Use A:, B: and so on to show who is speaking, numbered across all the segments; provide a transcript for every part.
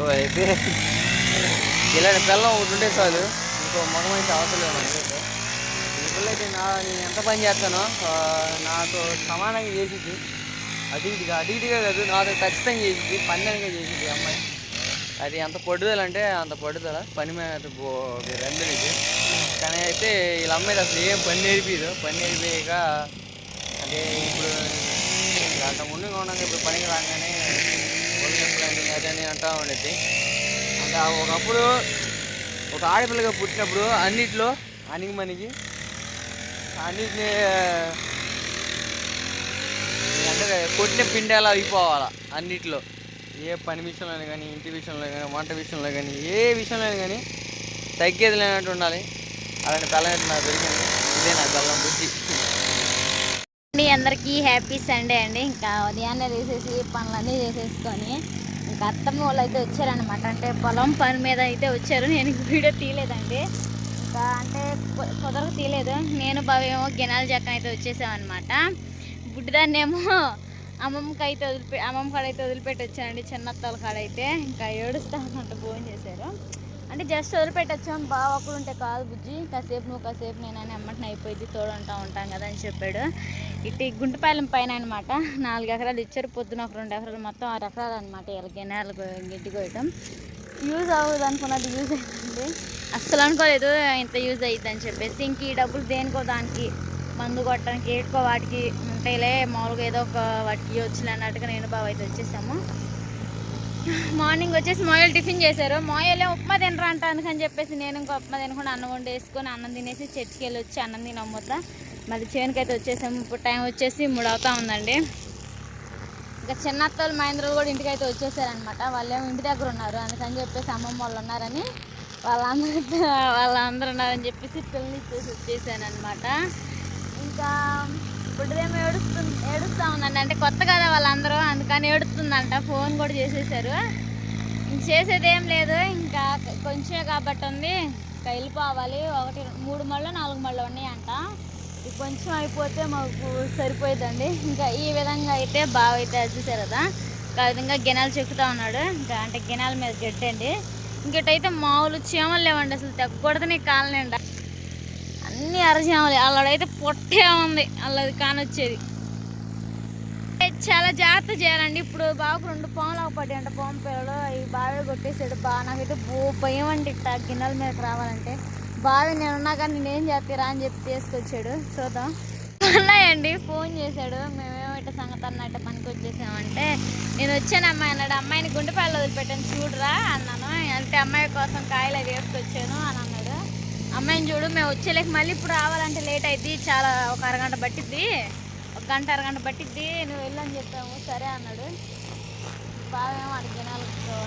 A: So అయితే ఇలాంటి పిల్లం ఒకటి ఉంటే చాలు. ఇంకో మగం అయితే అవసరం లేదు అయితే. నా నేను ఎంత పని చేస్తానో నాకు నాతో సమానంగా చేసింది అటు ఇటుగా కాదు నాతో ఖచ్చితంగా చేసింది పందెంగా చేసింది అమ్మాయి. అది ఎంత పట్టుదల అంటే అంత పడుదల పని మీద రెండు ఇది. కానీ అయితే వీళ్ళ అమ్మాయి అసలు ఏం పని నేర్పిదు. పని నేర్పియక అంటే ఇప్పుడు అంత ముందుగా ఉన్నాక ఇప్పుడు పనికి రాగానే ఒళ్ళు నొప్పులని అదని అంటూ ఉండేది అంటే ఒకప్పుడు ఒక ఆడపిల్లగా పుట్టినప్పుడు అన్నిట్లో అణిగి మనకి అన్నిటిని అంటే కొట్టిన పిండి అలా అయిపోవాలా అన్నిట్లో. ఏ పని విషయంలో కానీ ఇంటి విషయంలో కానీ వంట విషయంలో కానీ ఏ విషయంలో కానీ తగ్గేది లేనట్టు ఉండాలి. అలాంటి తలనట్టు నాకు దొరికింది ఇదే నా గల్లం బుద్ధి
B: అండి అందరికీ హ్యాపీ సండే అండి. ఇంకా ఉదయాన్నే తీసేసి పనులన్నీ చేసేసుకొని ఇంకా అత్తమ్మ వాళ్ళు అయితే వచ్చారనమాట అంటే పొలం పని మీద అయితే వచ్చారు. నేను వీడియో తీయలేదండి. ఇంకా అంటే కుదరకు తీయలేదు. నేను బావేమో గినాల జక్కన అయితే వచ్చేసామన్నమాట. బుడ్డిదాన్నేమో అమ్మమ్మకి అయితే వదిలిపె అమ్మమ్మ కాడ అయితే వదిలిపెట్టి వచ్చానండి. చిన్నత్తల కాడ అయితే ఇంకా ఏడుస్తా ఉన్నట్టు ఫోన్ చేశారు. అంటే జస్ట్ వదిలిపెట్టచ్చు అని బావ అప్పుడు ఉంటే కాదు బుజ్జి. కాసేపు నువ్వు కాసేపు నేనని అమ్మటిని అయిపోయింది. తోడు ఉంటా ఉంటాం కదా అని చెప్పాడు. ఇటు గుంటపాలెం పైన అనమాట నాలుగు ఎకరాలు ఇచ్చారు. పొద్దున ఒక రెండు ఎకరాలు మొత్తం ఆరు ఎకరాలు అనమాట ఇలా గిన్నెలు గిడ్డి కోయటం యూజ్ అవ్వదు అనుకున్నది యూజ్ అవుతుంది అస్సలు అనుకోలేదు ఇంత యూజ్ అవుతుంది అని చెప్పేసి. ఇంక ఈ డబ్బులు దేనికో దానికి మందు కొట్టడానికి ఏడుకో వాటికి ఉంటాయిలే. మామూలుగా ఏదో ఒక వాటికి వచ్చులే అన్నట్టుగా నేను బావ అయితే వచ్చేసాము. మార్నింగ్ వచ్చేసి మోయలు టిఫిన్ చేశారు. మోయలే ఉప్మా తినరా అంట అందుకని చెప్పేసి నేను ఇంకా ఉప్మా తినకుండా అన్నం వండి వేసుకొని అన్నం తినేసి చర్చికి వెళ్ళి వచ్చి అన్నం తినమ్మొద్దా మళ్ళీ చేనుకైతే వచ్చేసాము ఇప్పుడు టైం వచ్చేసి మూడు అవుతా ఉందండి. ఇంకా చిన్న అత్తలు మహేంద్రలు కూడా ఇంటికి అయితే వచ్చేసారనమాట వాళ్ళేమో ఇంటి దగ్గర ఉన్నారు. అందుకని చెప్పేసి అమ్మమ్మ వాళ్ళు ఉన్నారని వాళ్ళందరూ వాళ్ళందరూ ఉన్నారని చెప్పేసి పిల్లలు ఇచ్చేసి వచ్చేసాను అనమాట ఇంకా ఇప్పుడుదేమో ఏడుస్తు ఏడుస్తూ ఉందండి అంటే కొత్త కదా వాళ్ళందరూ అందుకని ఏడుస్తుందంట. ఫోన్ కూడా చేసేసారు. ఇంక చేసేది ఏం లేదు. ఇంకా కొంచెమే కాబట్టి ఉంది. ఇంకా వెళ్ళిపోవాలి. ఒకటి మూడు మళ్ళీ నాలుగు మళ్ళీ ఉన్నాయంట. కొంచెం అయిపోతే మాకు సరిపోయిందండి ఇంకా ఈ విధంగా అయితే బాగా అయితే వచ్చేసారు కదా? ఇంకా ఆ విధంగా గినాలు చెక్కుతా ఉన్నాడు. ఇంకా అంటే గినాల మీద గడ్డండి. ఇంకటైతే మామూలు చీమలు లేవండి. అసలు తగ్గకూడదని కాలనండి అన్ని అరచేమలు. అల్లడైతే పొట్టే ఉంది. అల్లది కానొచ్చేది. చాలా జాగ్రత్త చేయాలండి. ఇప్పుడు బాబుకు రెండు పాములు ఒకటి అంట పాము పిల్లలు అవి బావి కొట్టేసాడు. బాగా నాకైతే బో భయం అండి ఇట్లా గిన్నెల మీదకి రావాలంటే. బావి నేను ఉన్నా కానీ నేనేం చేస్తారా అని చెప్పి తీసుకొచ్చాడు. చూద్దాం. ఉన్నాయండి. ఫోన్ చేశాడు. మేమేమో ఇట్ట సంగతి అన్నట్టు పనికి వచ్చేసామంటే నేను వచ్చాను అమ్మాయి అన్నాడు. అమ్మాయిని గుండెపాయలు వదిలిపెట్టాను. చూడరా అన్నాను. అంటే అమ్మాయి కోసం కాయలు అవి వేసుకొచ్చాను అని అన్నాడు. అమ్మాయిని చూడు మేము వచ్చేలేక మళ్ళీ ఇప్పుడు రావాలంటే లేట్ అయింది చాలా ఒక అరగంట పట్టిద్ది. ఒక గంట అరగంట పట్టిద్ది. నువ్వు వెళ్ళని చెప్పాము సరే అన్నాడు. బాగా అడిగి జనాలకు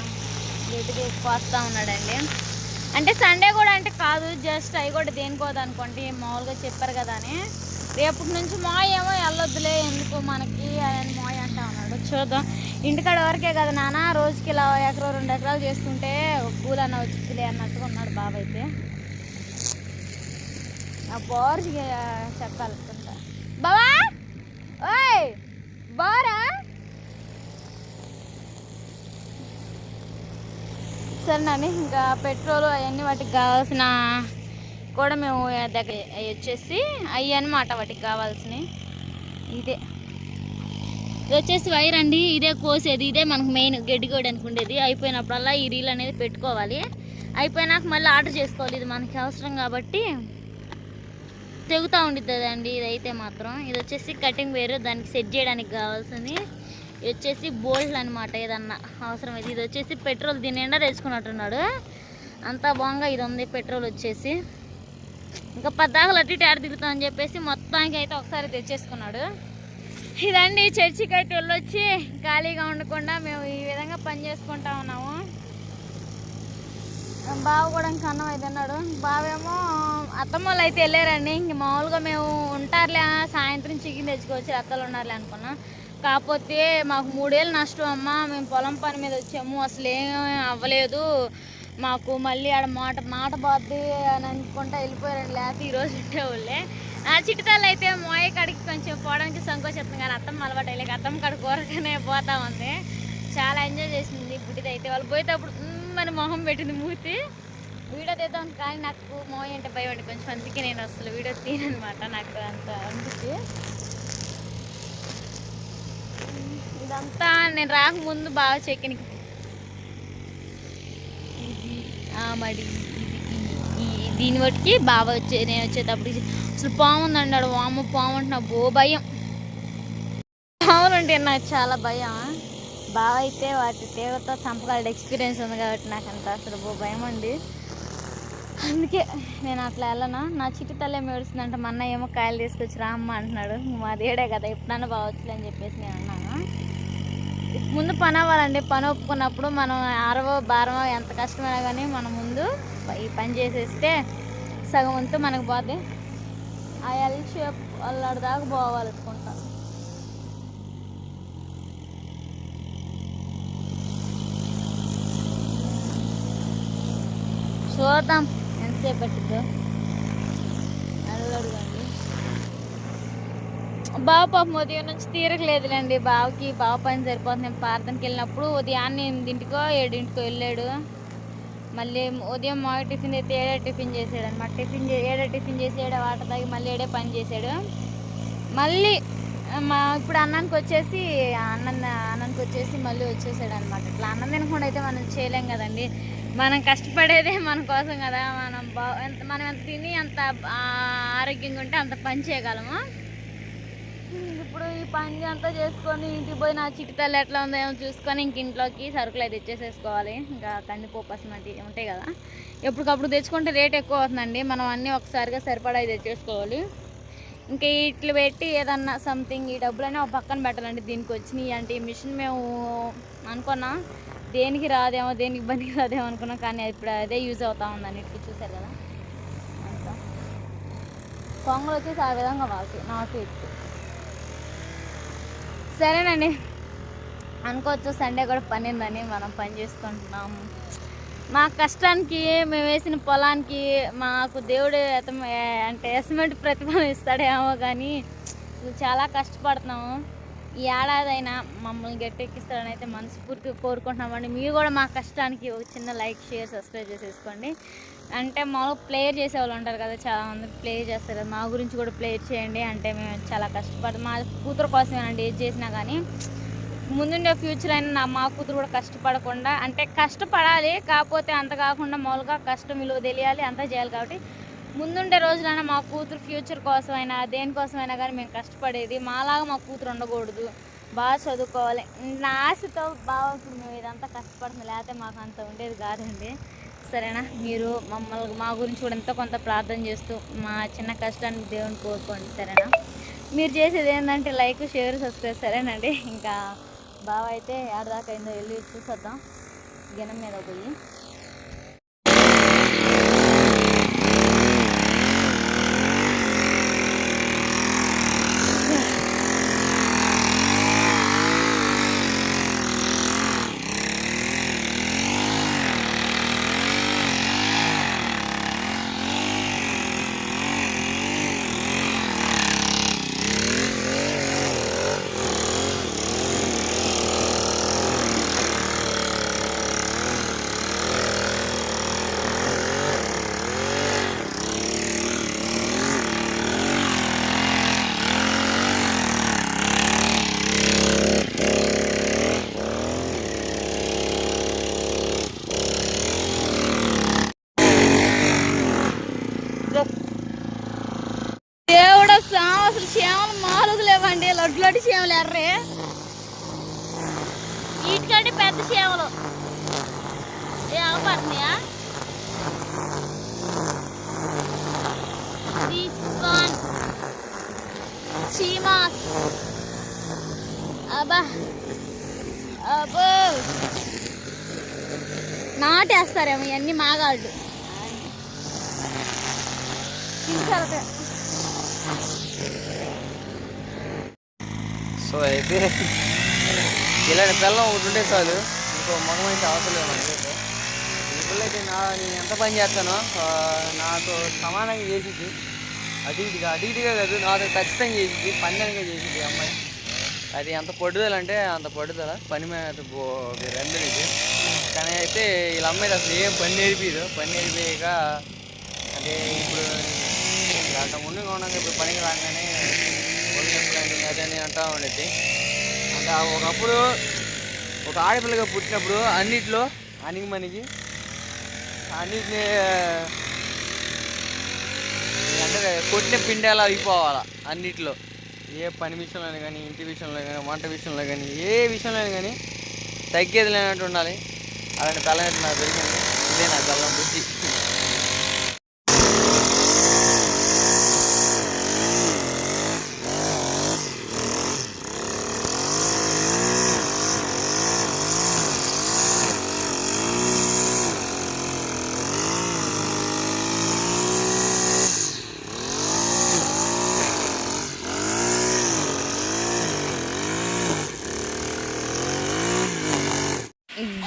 B: గట్టిగా పోస్తా ఉన్నాడండి. అంటే సండే కూడా అంటే కాదు జస్ట్ అవి కూడా దేనికోదు అనుకోండి మామూలుగా చెప్పారు కదా అని. రేపటి నుంచి మాయ ఏమో వెళ్ళొద్దులే ఎందుకు మనకి అని మాయ అంటా ఉన్నాడు. చూద్దాం. ఇంటికాడ వరకే కదా నాన్న రోజుకి ఇలా ఎకరో రెండు ఎకరాలు చేసుకుంటే కూలి అన్న వచ్చిందిలే అన్నట్టుగా ఉన్నాడు బాబు అయితే. ఆ బోర్కి చెప్పాలి బావా! ఓయ్! బోరా! సరేనండి ఇంకా పెట్రోల్ అవన్నీ వాటికి కావాల్సిన కూడా మేము దగ్గర అవి వచ్చేసి అవి అనమాట వాటికి కావాల్సినవి. ఇదే. ఇది వచ్చేసి వైర్ అండి ఇదే కోసేది ఇదే మనకు మెయిన్ గడ్డి అనుకుండేది. అయిపోయినప్పుడల్లా ఈ రీల్ అనేది పెట్టుకోవాలి. అయిపోయినాక మళ్ళీ ఆర్డర్ చేసుకోవాలి ఇది మనకి అవసరం కాబట్టి. తెగుతూ ఉండిద్ది అండి ఇదైతే మాత్రం. ఇది వచ్చేసి కటింగ్ వేరు దానికి సెట్ చేయడానికి కావాల్సింది. ఇది వచ్చేసి బోల్ట్లు అనమాట ఏదన్నా అవసరం ఇది ఇది వచ్చేసి పెట్రోల్ దీని నిండా తెచ్చుకున్నట్టున్నాడు. అంతా బాగా ఇది ఉంది పెట్రోల్ వచ్చేసి. ఇంకా పద్దాకలు అటు ఇటు ఆడ దిగుతామని చెప్పేసి మొత్తానికి అయితే ఒకసారి తెచ్చేసుకున్నాడు. ఇదండి చర్చి కట్టి వెళ్ళొచ్చి ఖాళీగా ఉండకుండా మేము ఈ విధంగా పని చేసుకుంటా ఉన్నాము. బావ కూడా ఇంకా అన్నం అయితే అన్నాడు బావేమో అత్తమ్మ వాళ్ళు అయితే వెళ్ళారండి. ఇంక మామూలుగా మేము ఉంటారులే సాయంత్రం చికెన్ తెచ్చుకోవచ్చు అత్తలు ఉన్నారులే అనుకున్నాం. కాకపోతే మాకు మూడేళ్ళు నష్టం అమ్మ. మేము పొలం పని మీద వచ్చాము. అసలు ఏమీ అవ్వలేదు. మాకు మళ్ళీ ఆడ మాట మాట బాద్ది అని అనుకుంటా వెళ్ళిపోయారండి. లేకపోతే ఈరోజు ఉండేవాళ్ళే. ఆ చిటితల్లి అయితే మోయ కాడికి కొంచెం పోవడానికి సంకోచిస్తుంది కానీ అత్తమ్మ అలవాటు అయ్యలేక అత్తమ్మ కాడ కూరగానే పోతా ఉంది. చాలా ఎంజాయ్ చేసింది. బుడ్డిది అయితే వాళ్ళు పోయేటప్పుడు మన మొహం పెట్టింది మూతి. వీడియో తీద్దాం కానీ నాకు మోయ అంటే భయం అంటే కొంచెం అందుకే నేను అసలు వీడియో తీయనమాట నాకు అంత అందుకే. ఇదంతా నేను రాకముందు బాగా చెక్కిన. ఆ మడి ఈ- దీని బట్టికి బాగా వచ్చే నేను వచ్చేటప్పుడు అసలు పాము ఉందండి వామ పాము అంటే నాకు బో భయం. పాములు అంటే నాకు చాలా భయం. బాగా అయితే వాటి తీగతో చంపగలడు ఎక్స్పీరియన్స్ ఉంది కాబట్టి నాకు అంత అసలు బో భయం అండి అందుకే నేను అట్లా వెళ్ళను? నా చిట్టి తల్లి ఏమి ఏడుస్తుందంటే మా అన్న ఏమో కాయలు తీసుకొచ్చి రామ్మ అంటున్నాడు. మా దేడే కదా ఎప్పుడన్నా బాగొచ్చులే అని చెప్పేసి నేను అన్నాను? ముందు పని అవ్వాలండి. పని ఒప్పుకున్నప్పుడు మనం ఆరవో బారవో ఎంత కష్టమైనా కానీ మనం ముందు ఈ పని చేసేస్తే సగం అంతా మనకు పోతే ఆ ఎల్ షేప్ అల్లాడి దాకా పోవాలనుకుంటా చూద్దాం. ఎంతసేపు పట్టిద్దో అల్లడుగండి. బావ పాపం ఉదయం నుంచి తీరకలేదులేండి బావకి బావ పని సరిపోతుంది. నేను ప్రార్థనకి వెళ్ళినప్పుడు ఉదయాన్నే ఎనిమిదింటికో ఏడింటికో వెళ్ళాడు. మళ్ళీ ఉదయం మా టిఫిన్ అయితే ఏడే టిఫిన్ చేసాడు అనమాట టిఫిన్ ఏడా ఏడే టిఫిన్ చేసి ఏడే వాటర్ తాగి మళ్ళీ ఏడే పని చేసాడు మళ్ళీ మా ఇప్పుడు అన్నానికి వచ్చేసి అన్నం అన్నానికి వచ్చేసి మళ్ళీ వచ్చేసాడు అనమాట ఇట్లా అన్నం తినకుండా అయితే మనం చేయలేం కదండి. మనం కష్టపడేదే మన కోసం కదా. మనం బా ఎంత మనం ఎంత తిని అంత ఆరోగ్యంగా ఉంటే అంత పని చేయగలము? ఇప్పుడు ఈ పని అంతా చేసుకొని ఇంటికి పోయి నా చిటితల్లి ఎట్లా ఉందో ఏమో చూసుకొని ఇంక ఇంట్లోకి సరుకులు అయితే ఇచ్చేసేసుకోవాలి. ఇంకా కందిపప్పు అసలు ఉంటాయి కదా. ఎప్పటికప్పుడు తెచ్చుకుంటే రేట్ ఎక్కువ అవుతుందండి. మనం అన్నీ ఒకసారిగా సరిపడా తెచ్చేసుకోవాలి. ఇంకా ఇట్లు పెట్టి ఏదన్నా సంథింగ్ ఈ డబ్బులైనా ఒక పక్కన పెట్టాలండి. దీనికి వచ్చినాయి అంటే ఈ మిషన్ మేము అనుకున్నాం దేనికి రాదేమో దేనికి పనికి రాదేమో అనుకున్నాం కానీ ఇప్పుడు అదే యూజ్ అవుతా ఉంది అన్నిటికీ చూసారు కదా. అంతా. కొంగలు వచ్చేసి ఆ విధంగా మాకు నాకు ఇప్పుడు సరేనండి. అనుకోవచ్చు సండే కూడా పని ఉందని మనం పని చేసుకుంటున్నాము. మా కష్టానికి మేము వేసిన పొలానికి మాకు దేవుడు అంటే ఎస్మెంట్ ప్రతిఫలం ఇస్తాడేమో కానీ చాలా కష్టపడుతున్నాము. ఈ ఏడాదైనా మమ్మల్ని గట్టెక్కిస్తాడని అయితే మనస్ఫూర్తిగా కోరుకుంటున్నామండి. మీరు కూడా మా కష్టానికి ఒక చిన్న లైక్ షేర్ సబ్స్క్రైబ్ చేసేసుకోండి. అంటే మామూలు ప్లేయర్ చేసే వాళ్ళు ఉంటారు కదా చాలామంది ప్లేయర్ ప్లే చేస్తారు మా గురించి కూడా ప్లే చేయండి. అంటే మేము చాలా కష్టపడతాం మా కూతురు కోసమేనండి ఏది చేసినా కానీ ముందుండే ఫ్యూచర్ అయినా నా మా కూతురు కూడా కష్టపడకుండా అంటే కష్టపడాలి కాకపోతే అంత కాకుండా మామూలుగా కష్టం విలువ తెలియాలి అంతా చేయాలి కాబట్టి ముందుండే రోజులైనా మా కూతురు ఫ్యూచర్ కోసమైనా దేనికోసమైనా కానీ మేము కష్టపడేది. మాలాగా మా కూతురు ఉండకూడదు. బాగా చదువుకోవాలి. నా ఆశతో బాగా ఇప్పుడు మేము ఇదంతా కష్టపడుతుంది. లేకపోతే మాకు అంత ఉండేది కాదండి. సరేనా? మీరు మమ్మల్ని మా గురించి కూడా ఎంతో కొంత ప్రార్థన చేస్తూ మా చిన్న కష్టాన్ని దేవుని కోరుకోండి. సరేనా? మీరు చేసేది ఏంటంటే లైక్ షేర్ సబ్స్క్రైబ్ సరేనండి. ఇంకా బావ అయితే ఆడదాకా అయిందో వెళ్ళి చూసొద్దాం. గినం మీద పోయి దేవుడు సాం అసలు చేమలు మాలుగు లేవండి లడ్డు లడ్డు చేమలు ఎర్రే వీటికంటే పెద్ద చేమలు ఏ అవపడుతున్నాయా తీసుకోన్ చీమాస్ అబ్బా అబ్బో చేస్తారేమో ఇవన్నీ మాగాళ్ళు
A: సో అయితే ఇలాంటి పిల్లం ఒకటి ఉంటే చాలు. ఇంకో మగం అయితే అవసరం లేదు మనకైతే అయితే. నా నేను ఎంత పని చేస్తానో నాకు నాతో సమానంగా చేసింది అటు ఇటుగా కాదు నాతో ఖచ్చితంగా చేసింది పందెంగా చేసింది అమ్మాయి. అది ఎంత పట్టుదల అంటే అంత పడుదల పని మీద ఇది. కానీ అయితే వీళ్ళ అమ్మాయి అసలు ఏం పని నేర్పిదు. పని నేర్పియక అంటే ఇప్పుడు అంత ముందుగా ఉన్నాక ఇప్పుడు పనికి రాగానే ఒళ్ళు అదని అంటా ఉండేది అంటే ఒకప్పుడు ఒక ఆడపిల్లగా పుట్టినప్పుడు అన్నిట్లో అనికి మనకి అన్నిటిని అంటే కొట్టిన పిండేలా అయిపోవాలా అన్నిట్లో. ఏ పని విషయంలో కానీ ఇంటి విషయంలో కానీ వంట విషయంలో కానీ ఏ విషయంలో కానీ తగ్గేది లేనట్టు ఉండాలి. అలాంటి బెల్లం నాకు దొరికింది ఇదే నా బెల్లం బుద్ధి.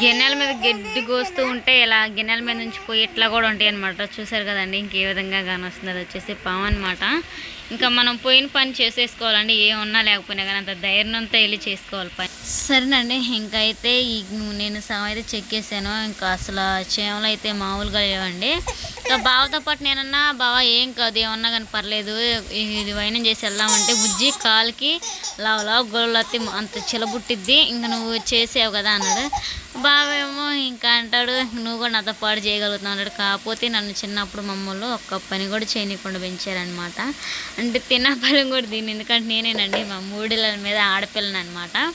B: గిన్నెల మీద గడ్డి కోస్తూ ఉంటే ఇలా గిన్నెల మీద నుంచి పోయి ఇట్లా కూడా ఉంటాయి అనమాట చూసారు కదండి ఇంకే విధంగా కానొస్తుంది అది వచ్చేసి పాము అనమాట ఇంకా మనం పోయిన పని చేసేసుకోవాలండి ఏమున్నా లేకపోయినా కానీ అంత ధైర్యంతో వెళ్ళి చేసుకోవాలి పని. సరేనండి ఇంకా అయితే ఈ నేను సగం అయితే చెక్ చేశాను ఇంకా అసలు చేమలు అయితే మామూలుగా లేవండి. ఇంకా బావతో పాటు నేనన్నా బావ ఏం కాదు ఏమన్నా కానీ పర్లేదు ఇది వైనం చేసి వెళ్దామంటే బుజ్జి కాలుకి లావు లావు గొడవలు అంత చిలబుట్టిద్ది ఇంకా నువ్వు చేసావు కదా అన్నాడు. బావేమో ఇంకా అంటాడు నువ్వు కూడా నాతో పాటు చేయగలుగుతున్నావు అన్నాడు కాకపోతే నన్ను చిన్నప్పుడు మమ్మల్ని ఒక్క పని కూడా చేయనీయకుండా పెంచారనమాట అంటే తిన్న కూడా దీన్ని ఎందుకంటే నేనేనండి మా మూడిళ్ళ మీద ఆడపిల్లని అనమాట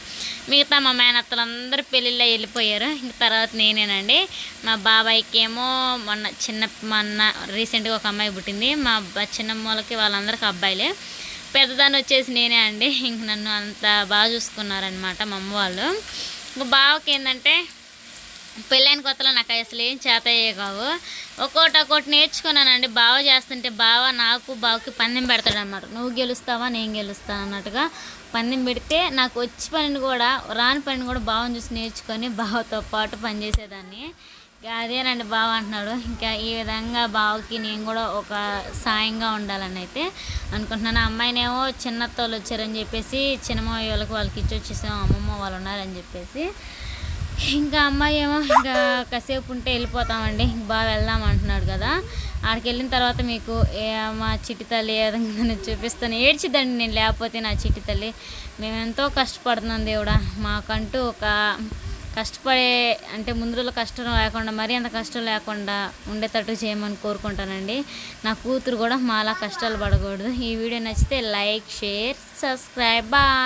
B: మిగతా మా మేనత్తలందరూ పెళ్ళిళ్ళ వెళ్ళిపోయారు. ఇంక తర్వాత నేనేనండి మా బాబాయ్కి ఏమో మొన్న చిన్న మొన్న రీసెంట్గా ఒక అమ్మాయి పుట్టింది. మా బ- చిన్నమ్మలకి వాళ్ళందరికీ అబ్బాయిలే. పెద్దదాన్ని వచ్చేసి నేనే అండి. ఇంక నన్ను అంత బాగా చూసుకున్నారనమాట మా అమ్మ వాళ్ళు. ఇంక బావకి ఏంటంటే పెళ్ళైన కొత్తలో నాకు అసలు ఏం చేత అయ్యే కావు. ఒక్కోటి ఒక్కోటి నేర్చుకున్నానండి. బావ చేస్తుంటే బావ నాకు బావకి పందెం పెడతాడు అన్నమాట నువ్వు గెలుస్తావా నేను గెలుస్తాను అన్నట్టుగా పందెం పెడితే నాకు వచ్చి పనిని కూడా రాని పనిని కూడా బావని చూసి నేర్చుకొని బావతో పాటు పనిచేసేదాన్ని. అదేనండి బావ అంటున్నాడు. ఇంకా ఈ విధంగా బావకి నేను కూడా ఒక సాయంగా ఉండాలని అయితే అనుకుంటున్నాను. అమ్మాయినేమో చిన్నత్తోళ్ళు వచ్చారని చెప్పేసి చిన్నమ్మాయి వాళ్ళకి వాళ్ళకి ఇచ్చి వచ్చేసాం అమ్మమ్మ వాళ్ళు ఉన్నారని చెప్పేసి. ఇంకా అమ్మాయి ఏమో ఇంకా కాసేపు ఉంటే వెళ్ళిపోతామండి. బాగా వెళ్దాం అంటున్నాడు కదా. ఆడికి వెళ్ళిన తర్వాత మీకు మా చిట్టి తల్లి ఏ విధంగా చూపిస్తాను. ఏడ్చిద్దండి నేను లేకపోతే నా చిట్టి తల్లి. మేము ఎంతో కష్టపడుతున్నాం దేవుడా. మాకంటూ ఒక కష్టపడే అంటే ముందు రోజులు కష్టం లేకుండా మరీ అంత కష్టం లేకుండా ఉండేటట్టు చేయమని కోరుకుంటానండి. నా కూతురు కూడా మాలా కష్టాలు పడకూడదు. ఈ వీడియో నచ్చితే లైక్ షేర్ సబ్స్క్రైబ్. బాయ్.